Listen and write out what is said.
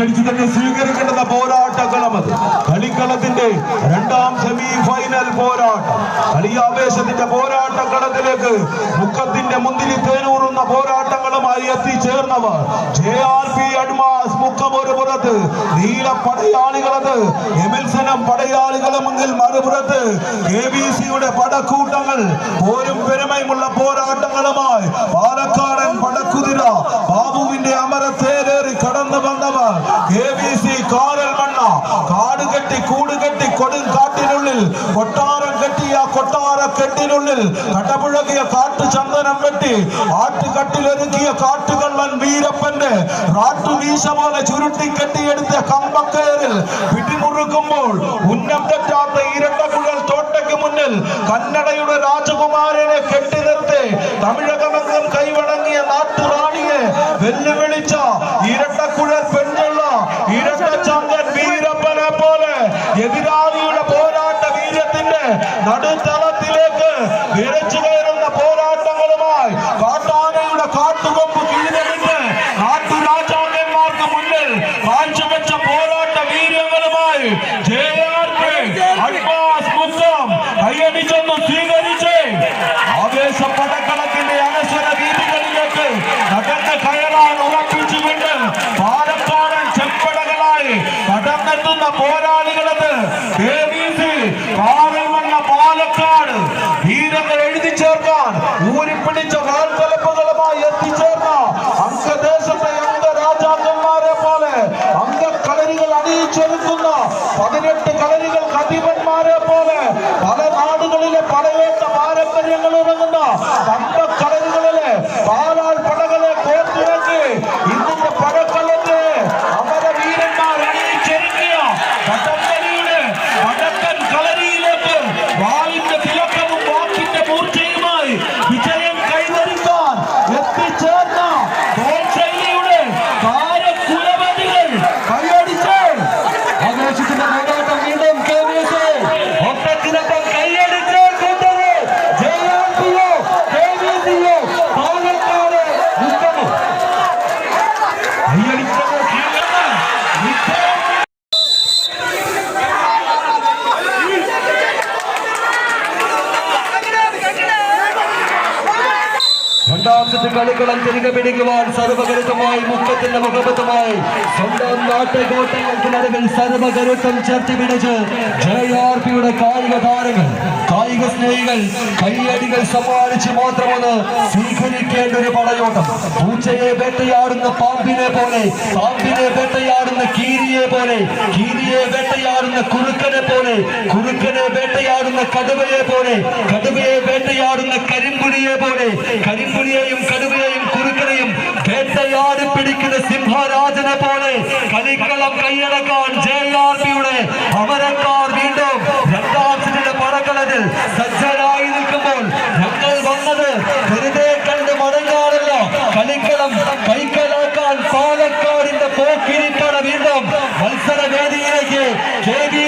കൈയടിച്ച് തന്നെ സ്വീകരിക്കേണ്ടുന്ന പോരാട്ടക്കളം അത് കളിക്കളത്തിന്റെ രണ്ടാം സെമി ഫൈനൽ പോരാട്ടം കളിയാവേശത്തിന്റെ പോരാട്ടക്കളത്തിലേക്ക് മുക്കത്തിന്റെ മുന്തിരി തേനൂറുന്ന പോരാട്ടങ്ങളുമായി എത്തിച്ചേർന്നവർ. ജെ ആർ പി അഡ്മാസ് മുക്കം ഒരു പുറത്ത്. നീല പടയാളികളത്. എമിൽസനം പടയാളികളുമെങ്കിൽ മറുപുറത്ത്. കെ ബി സിയുടെ പടക്കൂട്ടങ്ങൾ പോരും പെരുമയുമുള്ള പോരാട്ടങ്ങളുമായി പാലക്കാടൻ പടക്കുതിര കൊട്ടാരം കെട്ടിയ കൊട്ടാര കെട്ടിനുള്ളിൽ കടപുഴകിയ കാട്ടു ചന്ദനം വെട്ടി ആട്ടുകട്ടിലൊരുക്കിയ കാട്ടുകള്ളൻ വീരപ്പന്റെ റാട്ടുവീശ പോലെ ചുരുട്ടി കെട്ടിയെടുത്ത കമ്പക്കയറിൽ പിടിമുറുക്കുമ്പോൾ ഉന്നം തെറ്റാത്ത ഇരട്ടക്കുഴൽ തോട്ടയ്ക്ക് മുന്നിൽ കന്നഡയുടെ രാജകുമാരനെ കെട്ടി നിർത്തി തമിഴകമെങ്ങും കൈവണങ്ങിയ നാട്ടുറാണിയെ വെല്ലുവിളിച്ച ഇരട്ടക്കുഴൽ പെണ്ണുള്ള ഇരട്ടച്ചങ്കൻ വീരപ്പനെ പോലെ എതിരാളിയുടെ പോരാട്ട വീര്യത്തിന്റെ നടുത്തളത്തിലേക്ക് വിരച്ചു കയറുന്ന പോരാട്ടങ്ങളുമായി കാട്ടാനയുടെ കാട്ടുകൊമ്പ് കീഴടങ്ങി. നാട്ടുരാജാക്കന്മാർക്ക് മുന്നിൽ കാഴ്ചവെച്ച പോരാട്ട വീര്യങ്ങളുമായി ജയാർക്ക് അഡ്വാൻസ് മുക്കം കൈയടിച്ചൊന്ന് സ്വീകരിച്ച് ആവേശ പടക്കളത്തിന്റെ അനശ്വര വീതികളിലേക്ക് നടന്ന് കയറാൻ ഉറപ്പിച്ചുകൊണ്ട് പാലക്കാടൻ ചെപ്പടകളായി കടന്നെത്തുന്ന പോരാളികളത് KBC കാറൽമണ്ണ പാലക്കാട് ഊരിപ്പിടിച്ച വാൽത്തലപ്പുകളുമായി എത്തിച്ചേർന്ന അംഗദേശത്തെ സെറ്റ് കളിക്കളം തിരികെ പിടിക്കുവാൻ സർവകരുത്തമായി മുഖത്തിന്റെ മുഖപത്തുമായി സ്വന്തം നാട്ടുകോട്ടകൾക്ക് നടുവിൽ സർവകരുത്തം ചേർത്തി പിടിച്ച് ജെ ആർ പിയുടെ കായിക താരങ്ങൾ കായിക സ്നേഹികൾ കയ്യടികൾ സമ്മാനിച്ച് മാത്രമൊന്ന് സ്വീകരിക്കേണ്ട ഒരു പടയോട്ടം. പൂച്ചയെ വേട്ടയാടുന്ന പാമ്പിനെ പോലെ പാമ്പിനെ വേട്ടയാടുന്ന കീരിയെ പോലെ കീരിയെ വേട്ടയാടുന്ന കുറുക്കനെ പോലെ കുറുക്കനെ വേട്ടയാടുന്ന കടുവയെ പോലെ കടുവയെ വേട്ടയാടുന്ന കരിമ്പുലിയെ പോലെ കരിമ്പുലിയെയും സിംഹരാജനെ പോലെ കളിക്കളം കൈയടക്കാൻ ജെ ആർ പിയുടെ അമരക്കാർ വീണ്ടും രണ്ടാം സെറ്റിന്റെ പടക്കളത്തിൽ സജ്ജരായി നിൽക്കുമ്പോൾ ഞങ്ങൾ വന്നത് വെറുതെ കണ്ട് മടങ്ങാറില്ല. കളിക്കളം കൈക്കലാക്കാൻ പാലക്കാടിന്റെ പോക്കിരിപ്പട വീണ്ടും മത്സര വേദിയിലേക്ക് കെ ബി